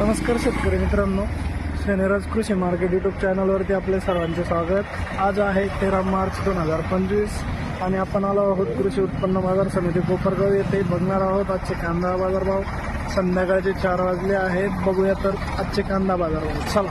नमस्कार शेतकरी मित्रांनो शनिराज कृषी मार्केट युट्यूब चॅनलवरती आपले सर्वांचे स्वागत. आज आहे तेरा मार्च दोन हजार पंचवीस आणि आपण आलो आहोत कृषी उत्पन्न बाजार समिती कोपरगाव येथे. बघणार आहोत आजचे कांदा बाजारभाव संध्याकाळचे चार वाजले आहेत. बघूया तर आजचे कांदा बाजारभाव चला.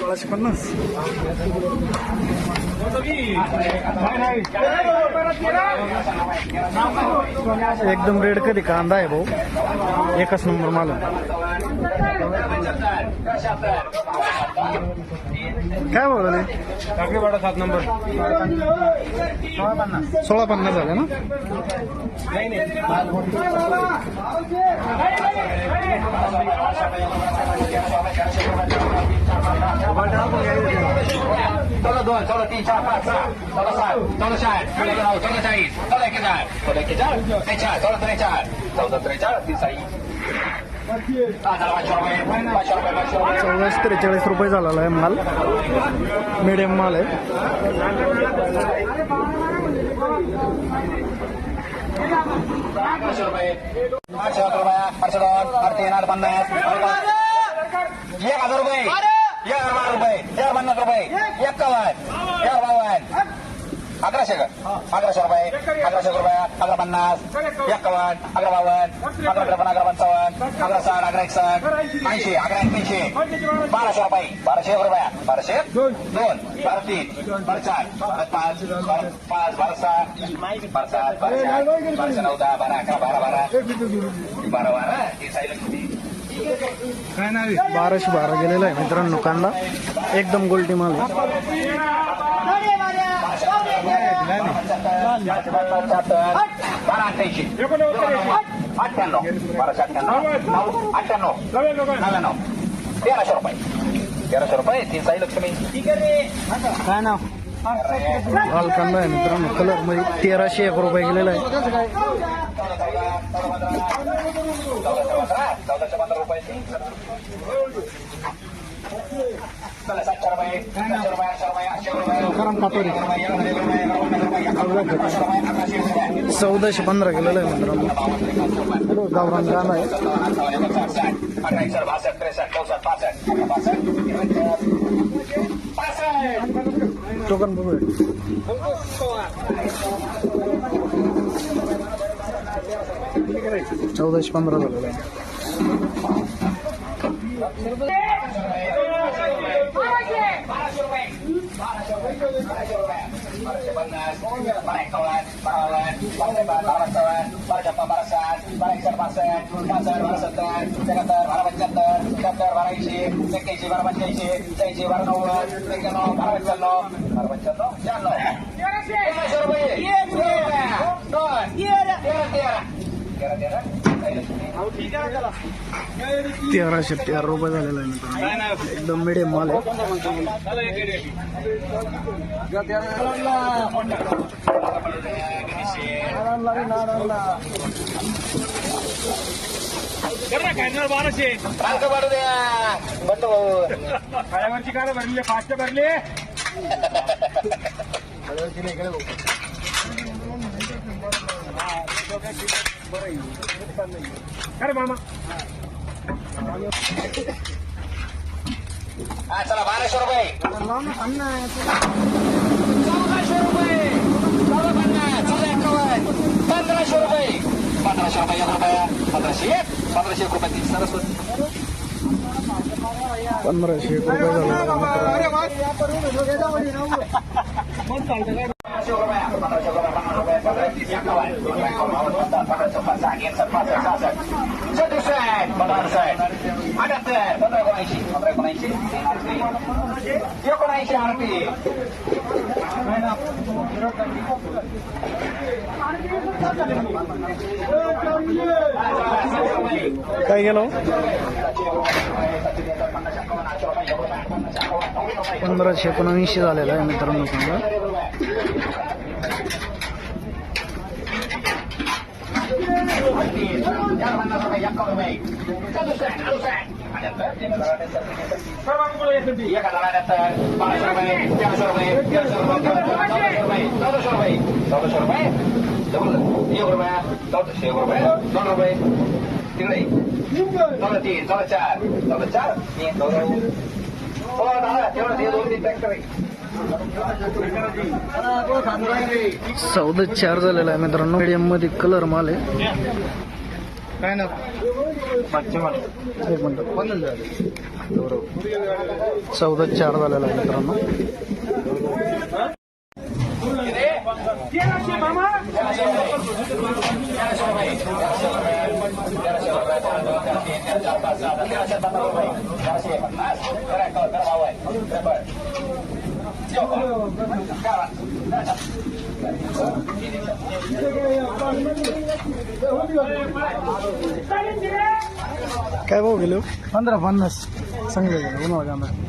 सोळाशे पन्नास. एकदम रेड कधी कांदा आहे भाऊ? एकच नंबर मला काय बोलले टाकळीवाडा सात नंबर सोळा पन्नास झाले ना? चौदा दोन चौदा तीन चार पाच सहा चौदा सात चौदा साठ चौदा नऊ चौदा चाळीस चौदा चौदा एकेचाळ त्रेचाळ चौदा त्रेचाळ चौदा त्रेचाळ तीन साई चौदाशे त्रेचाळीस रुपये झालेला आहे माल. मिडियम माल आहे. पाचशे रुपये. पाचशे रुपये. पाचशे दोन आठ तीन आठ पन्नास एक हजार रुपये. हजार बारा रुपये हजार पन्नास रुपये एक्कावन्न एक हजार बावन्न. अकराशे का अकराशे रुपये अकराशे रुपये अकरा पन्नास एक्कावन्न अकरा बावन्न अकरा त्रेपन्न अकरा पंचावन्न अकरा साठ अकरा एकसष्ट ऐंशी. अकरा एक्क्याऐंशी बाराशे रुपये बाराशे रुपया बाराशे दोन. बारा तीन बारा चार बारा पाच पाच बारा सहा बारा सात बारा चार बाराशे नऊ दहा बारा अकरा बारा बारा. बारा बारा हे साईला काय नाही बाराशे बारा गेलेला आहे मित्रांनो कांदा. एकदम गोल्टी माल अठ्ठ्याण्णव बाराशे अठ्ठ्याण्णव अठ्ठ्याण्णव नव्याण्णव तेराशे रुपये तेराशे रुपये तीन साई लक्ष्मी काय नाव लाल कांदा आहे मित्रांनो. कलरमध्ये तेराशे एक रुपये गेलेला आहे चौदाशे पंधरा रुपये चला सातशे रुपये सातशे रुपये आठशे रुपये आठशे रुपये कारण पातोरी अकराशे रुपये चौदाशे पंधरा गेलेला आहे मित्रांनो गावरान कांदा आहे. टोकन बघू चौदाशे पंधरा झालेला आहे. बाराशे तेराशे तेरा रुपये झालेला आहे एकदम मिडियम माल आहे. बाराशे द्या भाऊ काय भरली फास्ट भरली. अरे मामा हा चला बाराशे रुपये चौदाशे रुपये चौदा पन्नास चौदा एकावन्न पंधराशे रुपये. पंधराशे रुपये एक रुपया पंधराशे एक पंधराशे एक रुपये सरस्वती पंधराशे एक रुपये. सदुसष्ट अठ्याहत्तर पंधरा एकोणऐंशी पंधरा एकोणऐंशी एकोणऐंशी आरपी काय गेलो? पंधराशे एकोणऐंशी झालेला आहे मित्रांनो समजा. सर्व मुलं येतील ती. एक हजार अठ्याहत्तर बाराशे रुपये तेराशे रुपये तेराशे रुपये चौदाशे रुपये चौदाशे रुपये चौदाशे रुपये एक रुपया चौदाशे एक रुपये दोन रुपये तिकडे चौदा तीन चौदा चार चौदा चार चौदा हो दादा तेवढं दोन तीन पॅक चौदा चार झालेला आहे मित्रांनो मीडियममध्ये कलर माल आहे काय ना एक मिनिट चौदा चार झालेला आहे मित्रांनो तेराशे काय भाऊ गेलो पंधरा पन्नास चांगले उन्हाळा आम्हाला